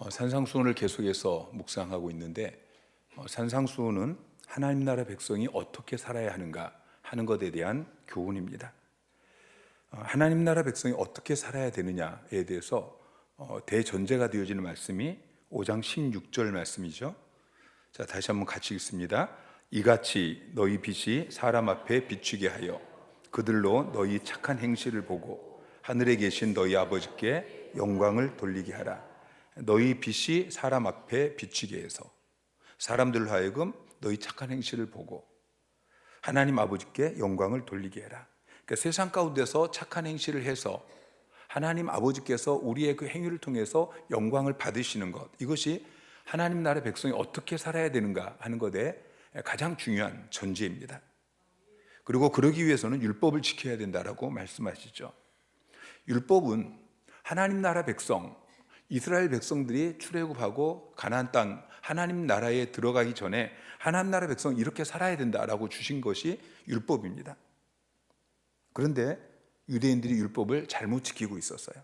어, 산상수훈을 계속해서 묵상하고 있는데 어, 산상수훈은 하나님 나라 백성이 어떻게 살아야 하는가 하는 것에 대한 교훈입니다. 어, 하나님 나라 백성이 어떻게 살아야 되느냐에 대해서 어, 대전제가 되어지는 말씀이 5장 16절 말씀이죠. 자, 다시 한번 같이 읽습니다. 이같이 너희 빛이 사람 앞에 비추게 하여 그들로 너희 착한 행실을 보고 하늘에 계신 너희 아버지께 영광을 돌리게 하라. 너희 빛이 사람 앞에 비추게 해서 사람들로 하여금 너희 착한 행실을 보고 하나님 아버지께 영광을 돌리게 해라. 그러니까 세상 가운데서 착한 행실을 해서 하나님 아버지께서 우리의 그 행위를 통해서 영광을 받으시는 것 이것이 하나님 나라 백성이 어떻게 살아야 되는가 하는 것에 가장 중요한 전제입니다. 그리고 그러기 위해서는 율법을 지켜야 된다라고 말씀하시죠. 율법은 하나님 나라 백성 이스라엘 백성들이 출애굽하고 가나안 땅 하나님 나라에 들어가기 전에 하나님 나라 백성 이렇게 살아야 된다라고 주신 것이 율법입니다. 그런데 유대인들이 율법을 잘못 지키고 있었어요.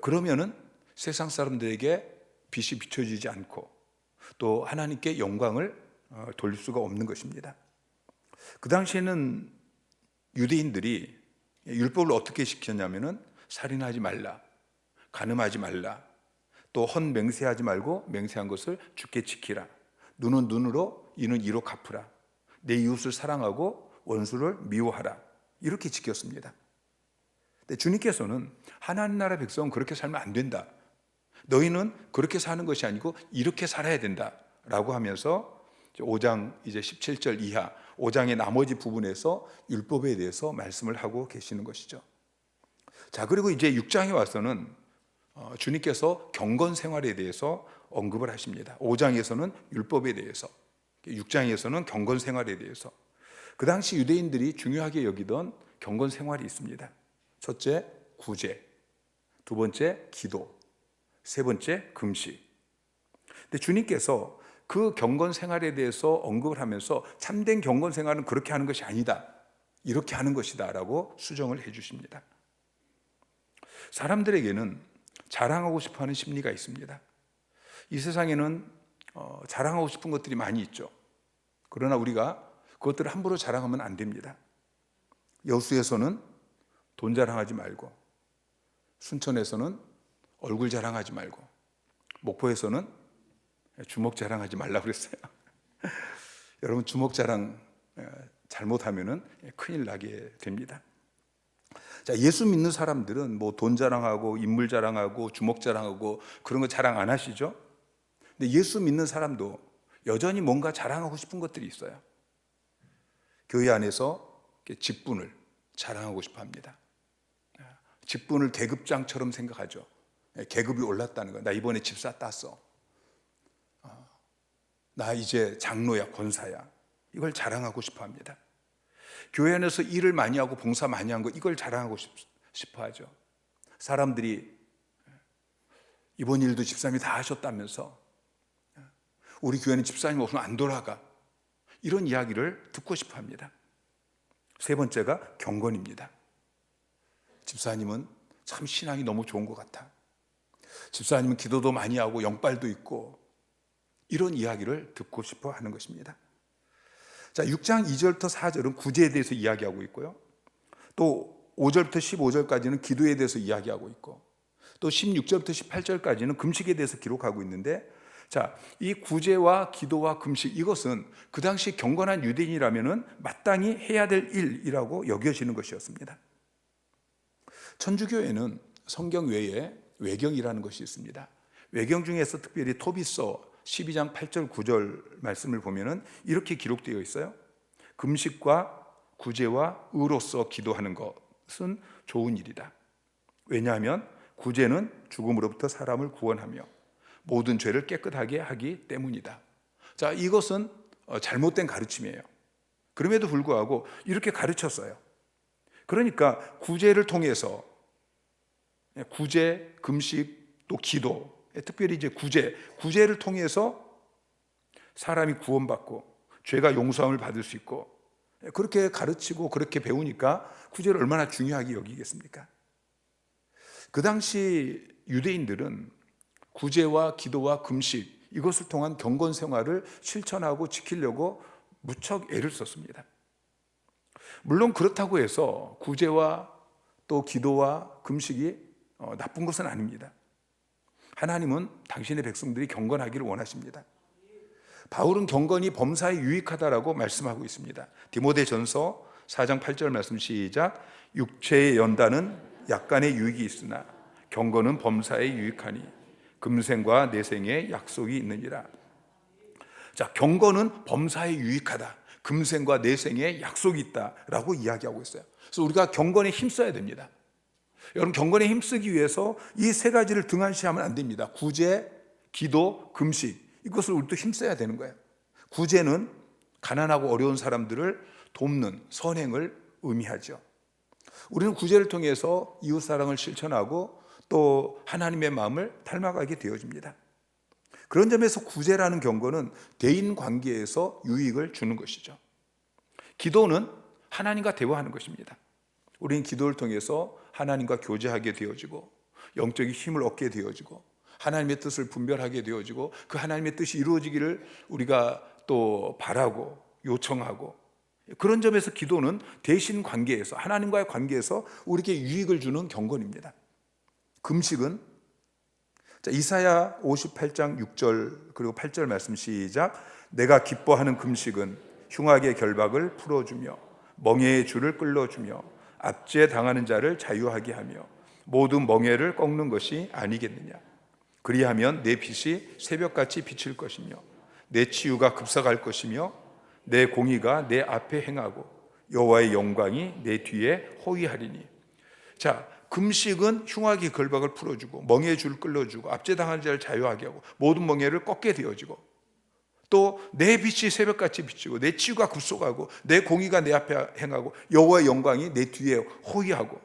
그러면은 세상 사람들에게 빛이 비춰지지 않고 또 하나님께 영광을 어, 돌릴 수가 없는 것입니다. 그 당시에는 유대인들이 율법을 어떻게 지켰냐면은 살인하지 말라, 간음하지 말라, 또 헌 맹세하지 말고 맹세한 것을 죽게 지키라. 눈은 눈으로, 이는 이로 갚으라. 내 이웃을 사랑하고 원수를 미워하라. 이렇게 지켰습니다. 근데 주님께서는 하나님 나라 백성은 그렇게 살면 안 된다. 너희는 그렇게 사는 것이 아니고 이렇게 살아야 된다 라고 하면서 5장 이제 17절 이하 5장의 나머지 부분에서 율법에 대해서 말씀을 하고 계시는 것이죠. 자, 그리고 이제 6장에 와서는 어, 주님께서 경건 생활에 대해서 언급을 하십니다. 5장에서는 율법에 대해서, 6장에서는 경건 생활에 대해서. 그 당시 유대인들이 중요하게 여기던 경건 생활이 있습니다. 첫째, 구제. 두 번째, 기도. 세 번째, 금식. 근데 주님께서 그 경건 생활에 대해서 언급을 하면서 참된 경건 생활은 그렇게 하는 것이 아니다. 이렇게 하는 것이다 라고 수정을 해 주십니다. 사람들에게는 자랑하고 싶어 하는 심리가 있습니다. 이 세상에는 어, 자랑하고 싶은 것들이 많이 있죠. 그러나 우리가 그것들을 함부로 자랑하면 안 됩니다. 여수에서는 돈 자랑하지 말고, 순천에서는 얼굴 자랑하지 말고, 목포에서는 주먹 자랑하지 말라고 그랬어요. 여러분 주먹 자랑 잘못하면은 큰일 나게 됩니다. 자, 예수 믿는 사람들은 뭐 돈 자랑하고 인물 자랑하고 주먹 자랑하고 그런 거 자랑 안 하시죠? 근데 예수 믿는 사람도 여전히 뭔가 자랑하고 싶은 것들이 있어요. 교회 안에서 직분을 자랑하고 싶어 합니다. 직분을 계급장처럼 생각하죠. 계급이 올랐다는 거. 나 이번에 집사 땄어. 나 이제 장로야, 권사야. 이걸 자랑하고 싶어 합니다. 교회 안에서 일을 많이 하고 봉사 많이 한 거 이걸 자랑하고 싶어 하죠. 사람들이 이번 일도 집사님이 다 하셨다면서 우리 교회는 집사님 없으면 안 돌아가. 이런 이야기를 듣고 싶어 합니다. 세 번째가 경건입니다. 집사님은 참 신앙이 너무 좋은 것 같아. 집사님은 기도도 많이 하고 영빨도 있고 이런 이야기를 듣고 싶어 하는 것입니다. 자, 6장 2절부터 4절은 구제에 대해서 이야기하고 있고요. 또 5절부터 15절까지는 기도에 대해서 이야기하고 있고 또 16절부터 18절까지는 금식에 대해서 기록하고 있는데 자, 이 구제와 기도와 금식 이것은 그 당시 경건한 유대인이라면은 마땅히 해야 될 일이라고 여겨지는 것이었습니다. 천주교에는 성경 외에 외경이라는 것이 있습니다. 외경 중에서 특별히 토비서 12장 8절 9절 말씀을 보면은 이렇게 기록되어 있어요. 금식과 구제와 의로서 기도하는 것은 좋은 일이다. 왜냐하면 구제는 죽음으로부터 사람을 구원하며 모든 죄를 깨끗하게 하기 때문이다. 자, 이것은 어, 잘못된 가르침이에요. 그럼에도 불구하고 이렇게 가르쳤어요. 그러니까 구제를 통해서 예, 구제, 금식, 또 기도 특별히 이제 구제, 구제를 통해서 사람이 구원받고 죄가 용서함을 받을 수 있고 그렇게 가르치고 그렇게 배우니까 구제를 얼마나 중요하게 여기겠습니까? 그 당시 유대인들은 구제와 기도와 금식 이것을 통한 경건 생활을 실천하고 지키려고 무척 애를 썼습니다. 물론 그렇다고 해서 구제와 또 기도와 금식이 어, 나쁜 것은 아닙니다. 하나님은 당신의 백성들이 경건하기를 원하십니다. 바울은 경건이 범사에 유익하다라고 말씀하고 있습니다. 디모데 전서 4장 8절 말씀 시작. 육체의 연단은 약간의 유익이 있으나 경건은 범사에 유익하니 금생과 내생에 약속이 있느니라. 자, 경건은 범사에 유익하다. 금생과 내생에 약속이 있다라고 이야기하고 있어요. 그래서 우리가 경건에 힘써야 됩니다. 여러분 경건에 힘쓰기 위해서 이 세 가지를 등한시하면 안 됩니다. 구제, 기도, 금식 이것을 우리도 힘써야 되는 거예요. 구제는 가난하고 어려운 사람들을 돕는 선행을 의미하죠. 우리는 구제를 통해서 이웃 사랑을 실천하고 또 하나님의 마음을 닮아가게 되어집니다. 그런 점에서 구제라는 경고는 대인 관계에서 유익을 주는 것이죠. 기도는 하나님과 대화하는 것입니다. 우리는 기도를 통해서 하나님과 교제하게 되어지고 영적인 힘을 얻게 되어지고 하나님의 뜻을 분별하게 되어지고 그 하나님의 뜻이 이루어지기를 우리가 또 바라고 요청하고 그런 점에서 기도는 대신 관계에서 하나님과의 관계에서 우리에게 유익을 주는 경건입니다. 금식은 자, 이사야 58장 6절 그리고 8절 말씀 시작 내가 기뻐하는 금식은 흉악의 결박을 풀어주며 멍에의 줄을 끌어주며 압제 당하는 자를 자유하게 하며 모든 멍에를 꺾는 것이 아니겠느냐? 그리하면 내 빛이 새벽같이 비칠 것이며 내 치유가 급사갈 것이며 내 공의가 내 앞에 행하고 여호와의 영광이 내 뒤에 호위하리니. 자 금식은 흉악의 걸박을 풀어주고 멍에의 줄을 끌어주고 압제당한 자를 자유하게 하고 모든 멍에를 꺾게 되어지고 또 내 빛이 새벽같이 비치고 내 치유가 급속하고 내 공의가 내 앞에 행하고 여호와의 영광이 내 뒤에 호위하고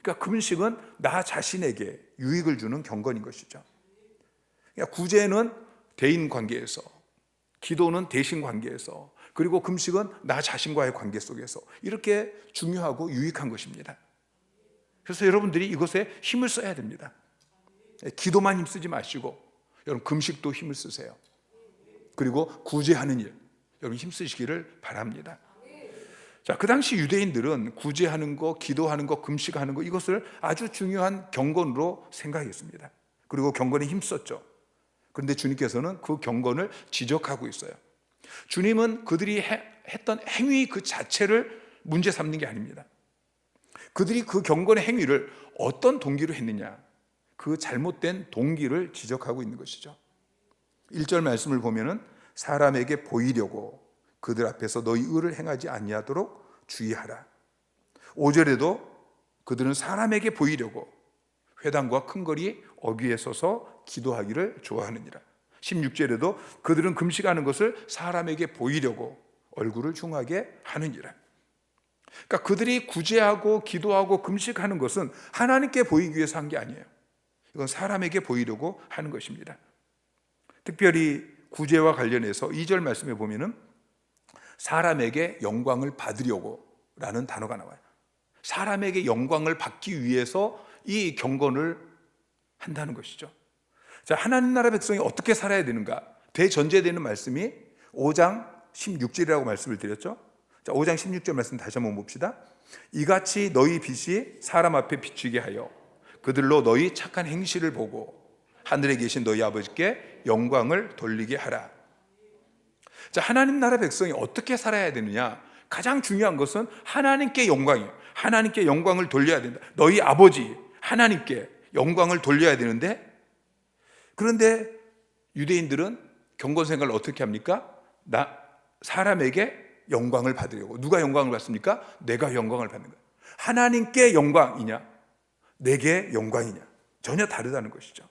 그러니까 금식은 나 자신에게 유익을 주는 경건인 것이죠. 그러니까 구제는 대인 관계에서 기도는 대신 관계에서 그리고 금식은 나 자신과의 관계 속에서 이렇게 중요하고 유익한 것입니다. 그래서 여러분들이 이것에 힘을 써야 됩니다. 기도만 힘쓰지 마시고 여러분 금식도 힘을 쓰세요. 그리고 구제하는 일 여러분 힘쓰시기를 바랍니다. 자, 그 당시 유대인들은 구제하는 거, 기도하는 거, 금식하는 거 이것을 아주 중요한 경건으로 생각했습니다. 그리고 경건에 힘썼죠. 그런데 주님께서는 그 경건을 지적하고 있어요. 주님은 그들이 해, 했던 행위 그 자체를 문제 삼는 게 아닙니다. 그들이 그 경건의 행위를 어떤 동기로 했느냐, 그 잘못된 동기를 지적하고 있는 것이죠. 1절 말씀을 보면은 사람에게 보이려고 그들 앞에서 너희 의를 행하지 아니하도록 주의하라. 5절에도 그들은 사람에게 보이려고 회당과 큰 거리 어귀에 서서 기도하기를 좋아하느니라. 16절에도 그들은 금식하는 것을 사람에게 보이려고 얼굴을 흉하게 하느니라. 그러니까 그들이 구제하고 기도하고 금식하는 것은 하나님께 보이기 위해서 한 게 아니에요. 이건 사람에게 보이려고 하는 것입니다. 특별히 구제와 관련해서 2절 말씀에 보면은 사람에게 영광을 받으려고 라는 단어가 나와요. 사람에게 영광을 받기 위해서 이 경건을 한다는 것이죠. 자, 하나님 나라 백성이 어떻게 살아야 되는가? 대전제되는 말씀이 5장 16절이라고 말씀을 드렸죠. 자, 5장 16절 말씀 다시 한번 봅시다. 이같이 너희 빛이 사람 앞에 비추게 하여 그들로 너희 착한 행실을 보고 하늘에 계신 너희 아버지께 영광을 돌리게 하라. 자, 하나님 나라 백성이 어떻게 살아야 되느냐? 가장 중요한 것은 하나님께 영광이에요. 하나님께 영광을 돌려야 된다. 너희 아버지 하나님께 영광을 돌려야 되는데 그런데 유대인들은 경건 생활을 어떻게 합니까? 나 사람에게 영광을 받으려고 누가 영광을 받습니까? 내가 영광을 받는 거예요. 하나님께 영광이냐? 내게 영광이냐? 전혀 다르다는 것이죠.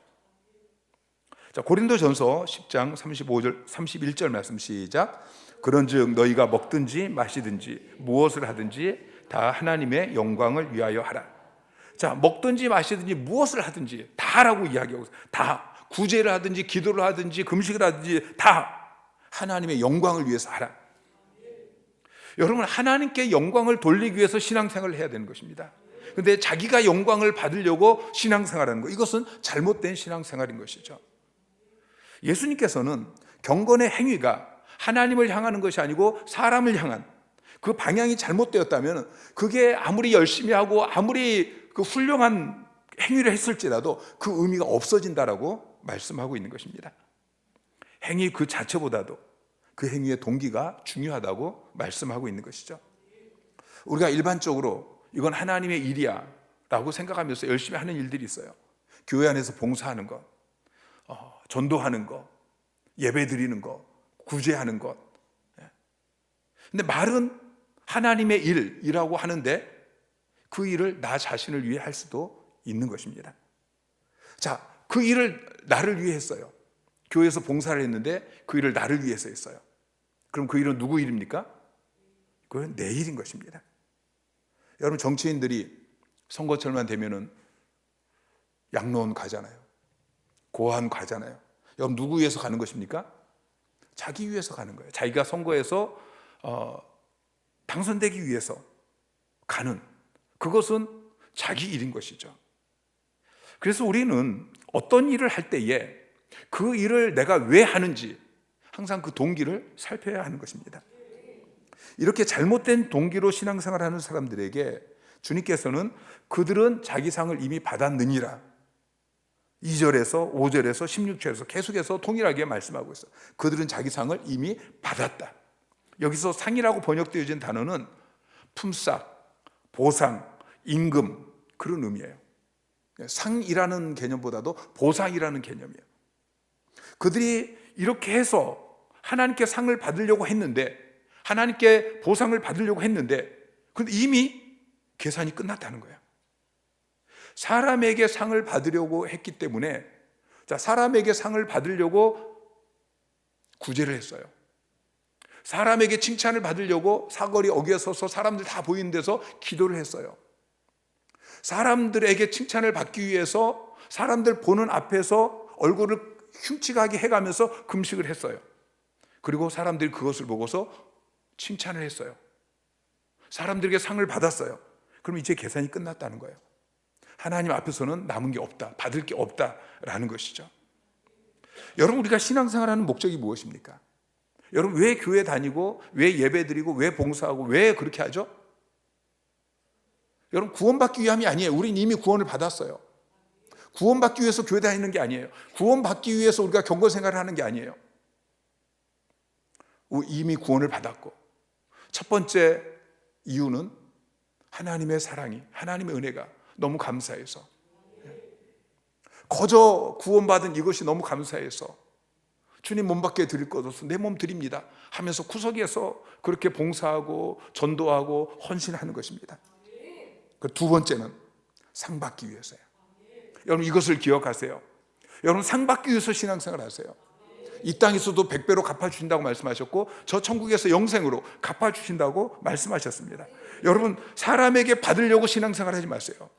자, 고린도전서 10장 35절 31절 말씀 시작. 그런즉 너희가 먹든지 마시든지 무엇을 하든지 다 하나님의 영광을 위하여 하라. 자, 먹든지 마시든지 무엇을 하든지 다 하라고 이야기하고. 다 구제를 하든지 기도를 하든지 금식을 하든지 다 하나님의 영광을 위해서 하라. 여러분 하나님께 영광을 돌리기 위해서 신앙생활을 해야 되는 것입니다. 근데 자기가 영광을 받으려고 신앙생활하는 거 이것은 잘못된 신앙생활인 것이죠. 예수님께서는 경건의 행위가 하나님을 향하는 것이 아니고 사람을 향한 그 방향이 잘못되었다면 그게 아무리 열심히 하고 아무리 그 훌륭한 행위를 했을지라도 그 의미가 없어진다라고 말씀하고 있는 것입니다. 행위 그 자체보다도 그 행위의 동기가 중요하다고 말씀하고 있는 것이죠. 우리가 일반적으로 이건 하나님의 일이야 라고 생각하면서 열심히 하는 일들이 있어요. 교회 안에서 봉사하는 것, 어, 전도하는 것, 예배 드리는 것, 구제하는 것. 예. 근데 말은 하나님의 일이라고 하는데 그 일을 나 자신을 위해 할 수도 있는 것입니다. 자, 그 일을 나를 위해 했어요. 교회에서 봉사를 했는데 그 일을 나를 위해서 했어요. 그럼 그 일은 누구 일입니까? 그건 내 일인 것입니다. 여러분 정치인들이 선거철만 되면은 양로원 가잖아요. 고한 가잖아요. 여러분 누구 위해서 가는 것입니까? 자기 위해서 가는 거예요. 자기가 선거에서 어, 당선되기 위해서 가는 그것은 자기 일인 것이죠. 그래서 우리는 어떤 일을 할 때에 그 일을 내가 왜 하는지 항상 그 동기를 살펴야 하는 것입니다. 이렇게 잘못된 동기로 신앙생활 하는 사람들에게 주님께서는 그들은 자기 상을 이미 받았느니라. 2절에서 5절에서 16절에서 계속해서 동일하게 말씀하고 있어. 그들은 자기 상을 이미 받았다. 여기서 상이라고 번역되어진 단어는 품삯, 보상, 임금 그런 의미예요. 상이라는 개념보다도 보상이라는 개념이에요. 그들이 이렇게 해서 하나님께 상을 받으려고 했는데 하나님께 보상을 받으려고 했는데 근데 이미 계산이 끝났다는 거예요. 사람에게 상을 받으려고 했기 때문에 자, 사람에게 상을 받으려고 구제를 했어요. 사람에게 칭찬을 받으려고 사거리 어겨 서서 사람들 다 보이는 데서 기도를 했어요. 사람들에게 칭찬을 받기 위해서 사람들 보는 앞에서 얼굴을 흉측하게 해가면서 금식을 했어요. 그리고 사람들이 그것을 보고서 칭찬을 했어요. 사람들에게 상을 받았어요. 그럼 이제 계산이 끝났다는 거예요. 하나님 앞에서는 남은 게 없다, 받을 게 없다라는 것이죠. 여러분 우리가 신앙생활하는 목적이 무엇입니까? 여러분 왜 교회 다니고 왜 예배 드리고 왜 봉사하고 왜 그렇게 하죠? 여러분 구원받기 위함이 아니에요. 우린 이미 구원을 받았어요. 구원받기 위해서 교회 다니는 게 아니에요. 구원받기 위해서 우리가 경건 생활을 하는 게 아니에요. 이미 구원을 받았고 첫 번째 이유는 하나님의 사랑이 하나님의 은혜가 너무 감사해서 거저 구원받은 이것이 너무 감사해서 주님 몸 밖에 드릴 것 없어 내 몸 드립니다 하면서 구석에서 그렇게 봉사하고 전도하고 헌신하는 것입니다. 그 두 번째는 상 받기 위해서요. 여러분 이것을 기억하세요. 여러분 상 받기 위해서 신앙생활 하세요. 이 땅에서도 백배로 갚아주신다고 말씀하셨고 저 천국에서 영생으로 갚아주신다고 말씀하셨습니다. 여러분 사람에게 받으려고 신앙생활 하지 마세요.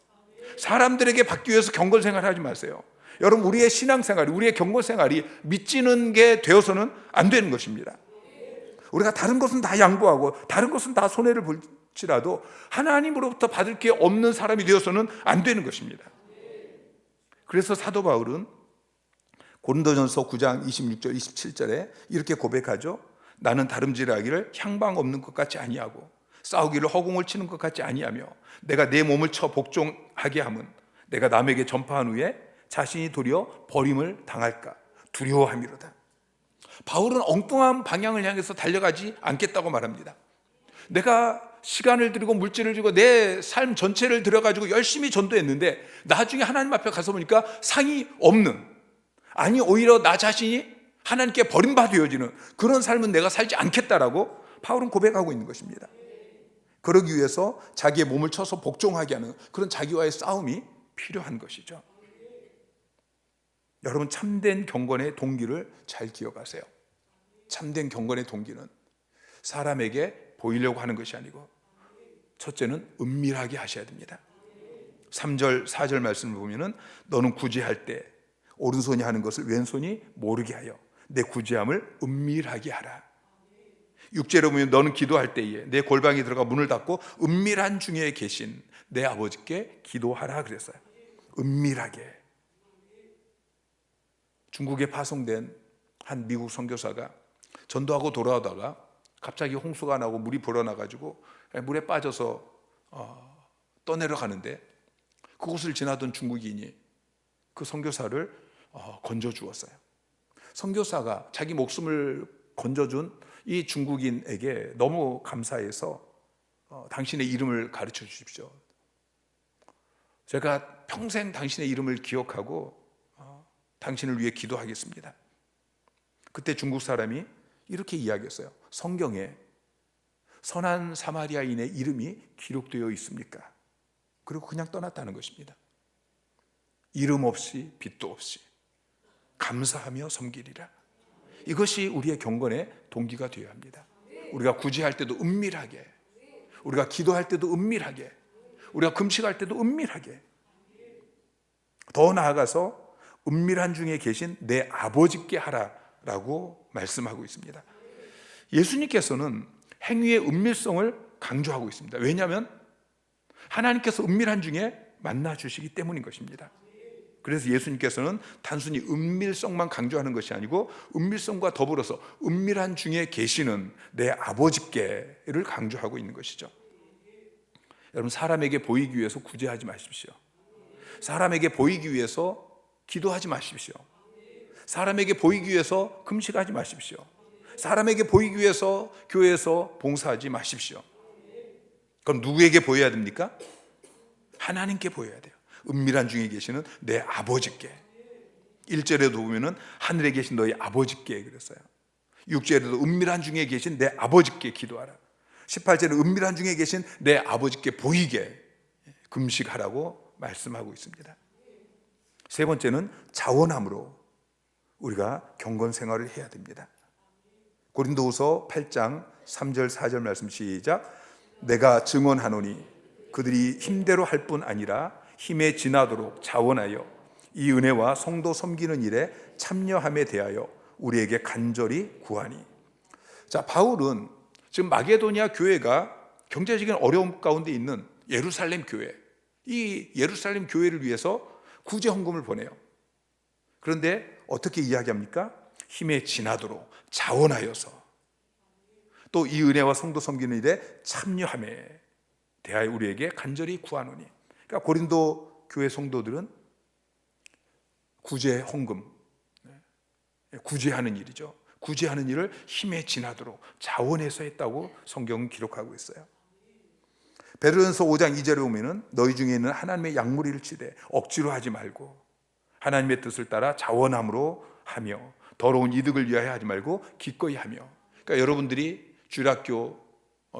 사람들에게 받기 위해서 경건 생활 하지 마세요. 여러분 우리의 신앙 생활이 우리의 경건 생활이 믿지는 게 되어서는 안 되는 것입니다. 우리가 다른 것은 다 양보하고 다른 것은 다 손해를 볼지라도 하나님으로부터 받을 게 없는 사람이 되어서는 안 되는 것입니다. 그래서 사도 바울은 고린도전서 9장 26절 27절에 이렇게 고백하죠. 나는 다름질하기를 향방 없는 것 같이 아니하고 싸우기를 허공을 치는 것 같지 아니하며 내가 내 몸을 쳐 복종하게 함은 내가 남에게 전파한 후에 자신이 도리어 버림을 당할까 두려워함이로다. 바울은 엉뚱한 방향을 향해서 달려가지 않겠다고 말합니다. 내가 시간을 들이고 물질을 들이고 내 삶 전체를 들여가지고 열심히 전도했는데 나중에 하나님 앞에 가서 보니까 상이 없는 아니 오히려 나 자신이 하나님께 버림받아지는 그런 삶은 내가 살지 않겠다라고 바울은 고백하고 있는 것입니다. 그러기 위해서 자기의 몸을 쳐서 복종하게 하는 그런 자기와의 싸움이 필요한 것이죠. 여러분 참된 경건의 동기를 잘 기억하세요. 참된 경건의 동기는 사람에게 보이려고 하는 것이 아니고 첫째는 은밀하게 하셔야 됩니다. 3절, 4절 말씀을 보면은 너는 구제할 때 오른손이 하는 것을 왼손이 모르게 하여 내 구제함을 은밀하게 하라. 육제로 보면 너는 기도할 때에 내 골방에 들어가 문을 닫고 은밀한 중에 계신 내 아버지께 기도하라 그랬어요. 은밀하게. 중국에 파송된 한 미국 선교사가 전도하고 돌아오다가 갑자기 홍수가 나고 물이 불어나가지고 물에 빠져서 어, 떠내려 가는데 그곳을 지나던 중국인이 그 선교사를 어, 건져 주었어요. 선교사가 자기 목숨을 건져준 이 중국인에게 너무 감사해서 어, 당신의 이름을 가르쳐 주십시오. 제가 평생 당신의 이름을 기억하고 어, 당신을 위해 기도하겠습니다. 그때 중국 사람이 이렇게 이야기했어요. 성경에 선한 사마리아인의 이름이 기록되어 있습니까? 그리고 그냥 떠났다는 것입니다. 이름 없이 빛도 없이 감사하며 섬기리라. 이것이 우리의 경건의 동기가 되어야 합니다. 우리가 구제할 때도 은밀하게, 우리가 기도할 때도 은밀하게, 우리가 금식할 때도 은밀하게. 더 나아가서 은밀한 중에 계신 내 아버지께 하라라고 말씀하고 있습니다. 예수님께서는 행위의 은밀성을 강조하고 있습니다. 왜냐하면 하나님께서 은밀한 중에 만나 주시기 때문인 것입니다. 그래서 예수님께서는 단순히 은밀성만 강조하는 것이 아니고 은밀성과 더불어서 은밀한 중에 계시는 내 아버지께를 강조하고 있는 것이죠. 여러분 사람에게 보이기 위해서 구제하지 마십시오. 사람에게 보이기 위해서 기도하지 마십시오. 사람에게 보이기 위해서 금식하지 마십시오. 사람에게 보이기 위해서 교회에서 봉사하지 마십시오. 그럼 누구에게 보여야 됩니까? 하나님께 보여야 돼요. 은밀한 중에 계시는 내 아버지께. 1절에도 보면은 하늘에 계신 너희 아버지께 그랬어요. 6절에도 은밀한 중에 계신 내 아버지께 기도하라. 18절에 은밀한 중에 계신 내 아버지께 보이게 금식하라고 말씀하고 있습니다. 세 번째는 자원함으로 우리가 경건 생활을 해야 됩니다. 고린도후서 8장 3절 4절 말씀 시작 내가 증언하노니 그들이 힘대로 할 뿐 아니라 힘에 지나도록 자원하여 이 은혜와 성도 섬기는 일에 참여함에 대하여 우리에게 간절히 구하니. 자, 바울은 지금 마게도니아 교회가 경제적인 어려움 가운데 있는 예루살렘 교회, 이 예루살렘 교회를 위해서 구제 헌금을 보내요. 그런데 어떻게 이야기합니까? 힘에 지나도록 자원하여서 또 이 은혜와 성도 섬기는 일에 참여함에 대하여 우리에게 간절히 구하노니. 그러니까 고린도 교회 성도들은 구제 헌금, 네, 구제하는 일이죠. 구제하는 일을 힘에 지나도록 자원해서 했다고 성경은 기록하고 있어요. 베드로전서 5장 2절에 보면은 너희 중에 있는 하나님의 약물이를 치되 억지로 하지 말고 하나님의 뜻을 따라 자원함으로 하며 더러운 이득을 위하여 하지 말고 기꺼이 하며 그러니까 여러분들이 주일학교 어,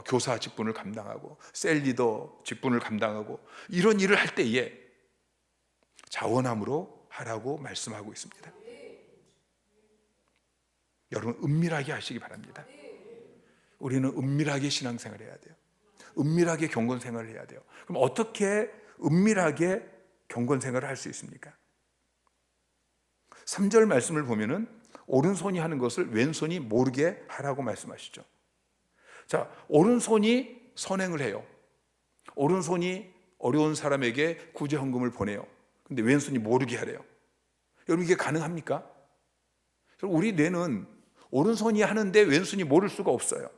교사 직분을 감당하고 셀 리더 직분을 감당하고 이런 일을 할 때에 자원함으로 하라고 말씀하고 있습니다. 여러분 은밀하게 하시기 바랍니다. 우리는 은밀하게 신앙생활을 해야 돼요. 은밀하게 경건 생활을 해야 돼요. 그럼 어떻게 은밀하게 경건 생활을 할 수 있습니까? 3절 말씀을 보면은 오른손이 하는 것을 왼손이 모르게 하라고 말씀하시죠. 자, 오른손이 선행을 해요. 오른손이 어려운 사람에게 구제 헌금을 보내요. 근데 왼손이 모르게 하래요. 여러분 이게 가능합니까? 우리 뇌는 오른손이 하는데 왼손이 모를 수가 없어요.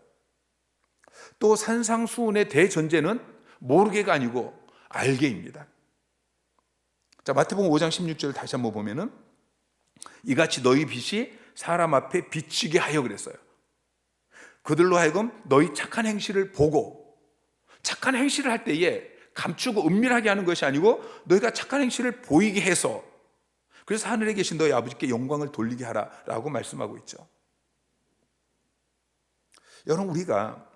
또 산상수훈의 대전제는 모르게가 아니고 알게입니다. 자, 마태복음 5장 16절을 다시 한번 보면은 이같이 너희 빛이 사람 앞에 비치게 하여 그랬어요. 그들로 하여금 너희 착한 행실을 보고 착한 행실을 할 때에 감추고 은밀하게 하는 것이 아니고 너희가 착한 행실을 보이게 해서 그래서 하늘에 계신 너희 아버지께 영광을 돌리게 하라라고 말씀하고 있죠. 여러분 우리가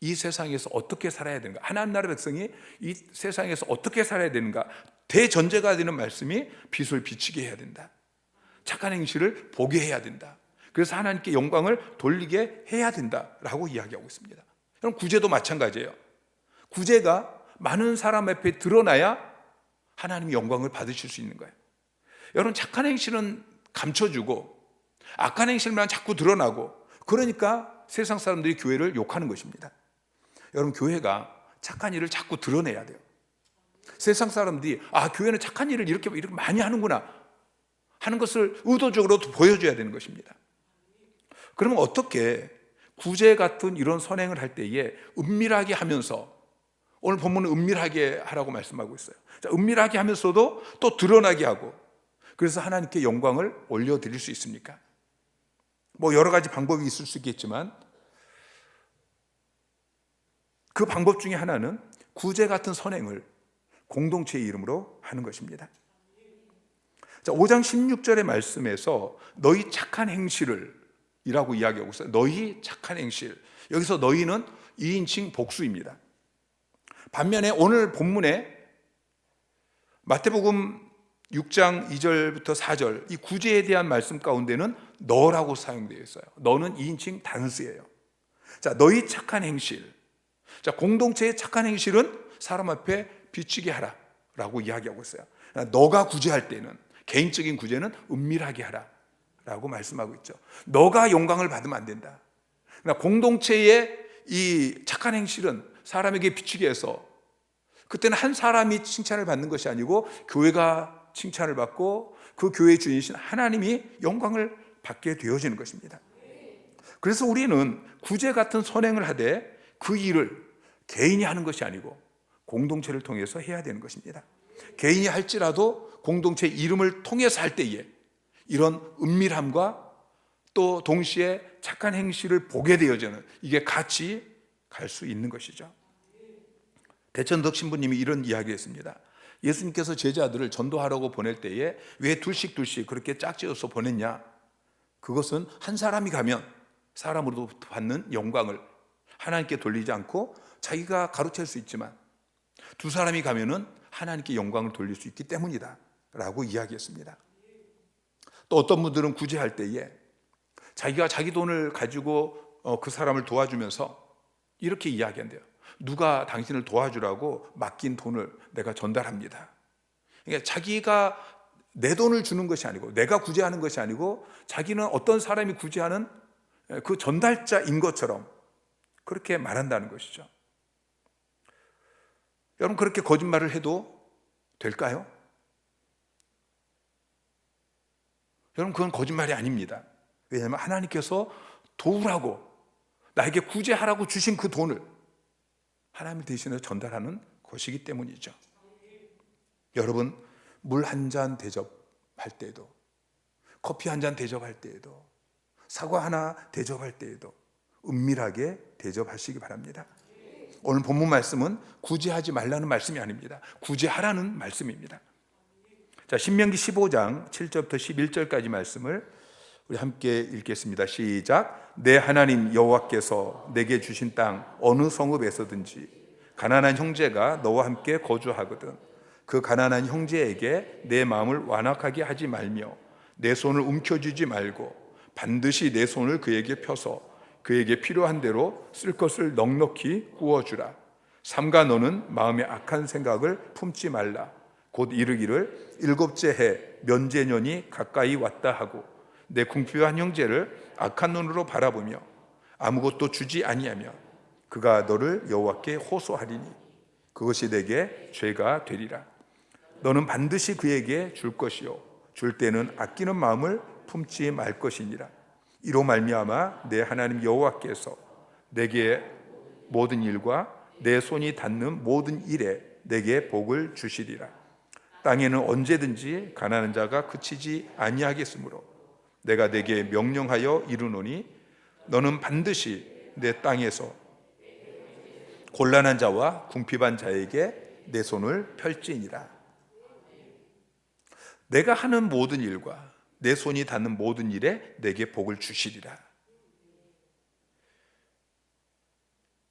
이 세상에서 어떻게 살아야 되는가? 하나님 나라 백성이 이 세상에서 어떻게 살아야 되는가? 대전제가 되는 말씀이 빛을 비치게 해야 된다. 착한 행실을 보게 해야 된다. 그래서 하나님께 영광을 돌리게 해야 된다라고 이야기하고 있습니다. 그럼 구제도 마찬가지예요. 구제가 많은 사람 앞에 드러나야 하나님의 영광을 받으실 수 있는 거예요. 여러분 착한 행실은 감춰주고 악한 행실만 자꾸 드러나고 그러니까 세상 사람들이 교회를 욕하는 것입니다. 여러분 교회가 착한 일을 자꾸 드러내야 돼요. 세상 사람들이 아 교회는 착한 일을 이렇게 이렇게 많이 하는구나 하는 것을 의도적으로 보여줘야 되는 것입니다. 그러면 어떻게 구제 같은 이런 선행을 할 때에 은밀하게 하면서 오늘 본문은 은밀하게 하라고 말씀하고 있어요. 자, 은밀하게 하면서도 또 드러나게 하고 그래서 하나님께 영광을 올려드릴 수 있습니까? 뭐 여러 가지 방법이 있을 수 있겠지만 그 방법 중에 하나는 구제 같은 선행을 공동체의 이름으로 하는 것입니다. 자, 5장 16절의 말씀에서 너희 착한 행실을 이라고 이야기하고 있어요. 너희 착한 행실. 여기서 너희는 2인칭 복수입니다. 반면에 오늘 본문에 마태복음 6장 2절부터 4절 이 구제에 대한 말씀 가운데는 너라고 사용되어 있어요. 너는 2인칭 단수예요. 자, 너희 착한 행실. 자, 공동체의 착한 행실은 사람 앞에 비추게 하라라고 이야기하고 있어요. 너가 구제할 때는 개인적인 구제는 은밀하게 하라. 라고 말씀하고 있죠. 너가 영광을 받으면 안 된다. 그러나 공동체의 이 착한 행실은 사람에게 비추게 해서 그때는 한 사람이 칭찬을 받는 것이 아니고 교회가 칭찬을 받고 그 교회의 주인이신 하나님이 영광을 받게 되어지는 것입니다. 그래서 우리는 구제 같은 선행을 하되 그 일을 개인이 하는 것이 아니고 공동체를 통해서 해야 되는 것입니다. 개인이 할지라도 공동체 이름을 통해서 할 때에 이런 은밀함과 또 동시에 착한 행실을 보게 되어지는 이게 같이 갈 수 있는 것이죠. 대천덕 신부님이 이런 이야기했습니다. 예수님께서 제자들을 전도하라고 보낼 때에 왜 둘씩 둘씩 그렇게 짝지어서 보냈냐? 그것은 한 사람이 가면 사람으로부터 받는 영광을 하나님께 돌리지 않고 자기가 가로챌 수 있지만 두 사람이 가면은 하나님께 영광을 돌릴 수 있기 때문이다. 라고 이야기했습니다. 또 어떤 분들은 구제할 때에 자기가 자기 돈을 가지고 어, 그 사람을 도와주면서 이렇게 이야기한대요. 누가 당신을 도와주라고 맡긴 돈을 내가 전달합니다. 그러니까 자기가 내 돈을 주는 것이 아니고 내가 구제하는 것이 아니고 자기는 어떤 사람이 구제하는 그 전달자인 것처럼 그렇게 말한다는 것이죠. 여러분 그렇게 거짓말을 해도 될까요? 여러분 그건 거짓말이 아닙니다. 왜냐하면 하나님께서 도우라고 나에게 구제하라고 주신 그 돈을 하나님 대신에 전달하는 것이기 때문이죠. 여러분 물 한 잔 대접할 때에도 커피 한 잔 대접할 때에도 사과 하나 대접할 때에도 은밀하게 대접하시기 바랍니다. 오늘 본문 말씀은 구제하지 말라는 말씀이 아닙니다. 구제하라는 말씀입니다. 자, 신명기 15장 7절부터 11절까지 말씀을 우리 함께 읽겠습니다. 시작. 내 하나님 여호와께서 내게 주신 땅 어느 성읍에서든지 가난한 형제가 너와 함께 거주하거든 그 가난한 형제에게 내 마음을 완악하게 하지 말며 내 손을 움켜쥐지 말고 반드시 내 손을 그에게 펴서 그에게 필요한 대로 쓸 것을 넉넉히 구워주라. 삼가 너는 마음에 악한 생각을 품지 말라. 곧 이르기를 일곱째 해 면제년이 가까이 왔다 하고 내 궁핍한 형제를 악한 눈으로 바라보며 아무것도 주지 아니하며 그가 너를 여호와께 호소하리니 그것이 내게 죄가 되리라. 너는 반드시 그에게 줄 것이요. 줄 때는 아끼는 마음을 품지 말 것이니라. 이로 말미암아 내 하나님 여호와께서 내게 모든 일과 내 손이 닿는 모든 일에 내게 복을 주시리라 땅에는 언제든지 가난한 자가 그치지 아니하겠으므로 내가 내게 명령하여 이르노니 너는 반드시 내 땅에서 곤란한 자와 궁핍한 자에게 내 손을 펼지니라. 내가 하는 모든 일과 내 손이 닿는 모든 일에 내게 복을 주시리라.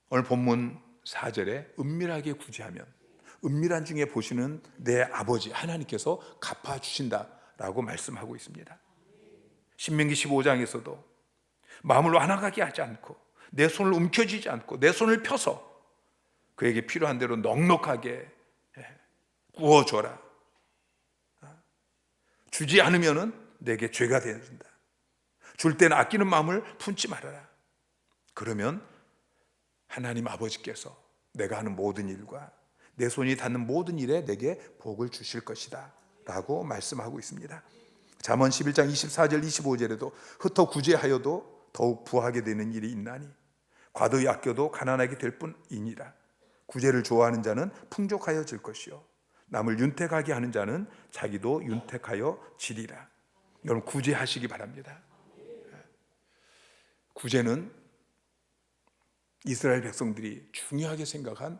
오늘 본문 4절에 은밀하게 구제하면 은밀한 중에 보시는 내 아버지 하나님께서 갚아 주신다라고 말씀하고 있습니다. 신명기 15장에서도 마음을 완악하게 하지 않고 내 손을 움켜쥐지 않고 내 손을 펴서 그에게 필요한 대로 넉넉하게 예, 구워줘라. 주지 않으면은 내게 죄가 된다. 줄 때는 아끼는 마음을 품지 말아라. 그러면 하나님 아버지께서 내가 하는 모든 일과 내 손이 닿는 모든 일에 내게 복을 주실 것이다. 라고 말씀하고 있습니다. 잠언 11장 24절 25절에도 흩어 구제하여도 더욱 부하게 되는 일이 있나니 과도히 아껴도 가난하게 될 뿐이니라. 구제를 좋아하는 자는 풍족하여 질 것이요. 남을 윤택하게 하는 자는 자기도 윤택하여 지리라. 여러분 구제하시기 바랍니다. 구제는 이스라엘 백성들이 중요하게 생각한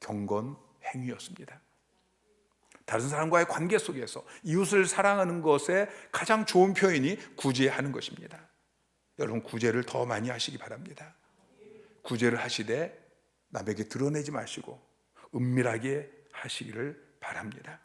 경건 행위였습니다. 다른 사람과의 관계 속에서 이웃을 사랑하는 것의 가장 좋은 표현이 구제하는 것입니다. 여러분 구제를 더 많이 하시기 바랍니다. 구제를 하시되 남에게 드러내지 마시고 은밀하게 하시기를 바랍니다.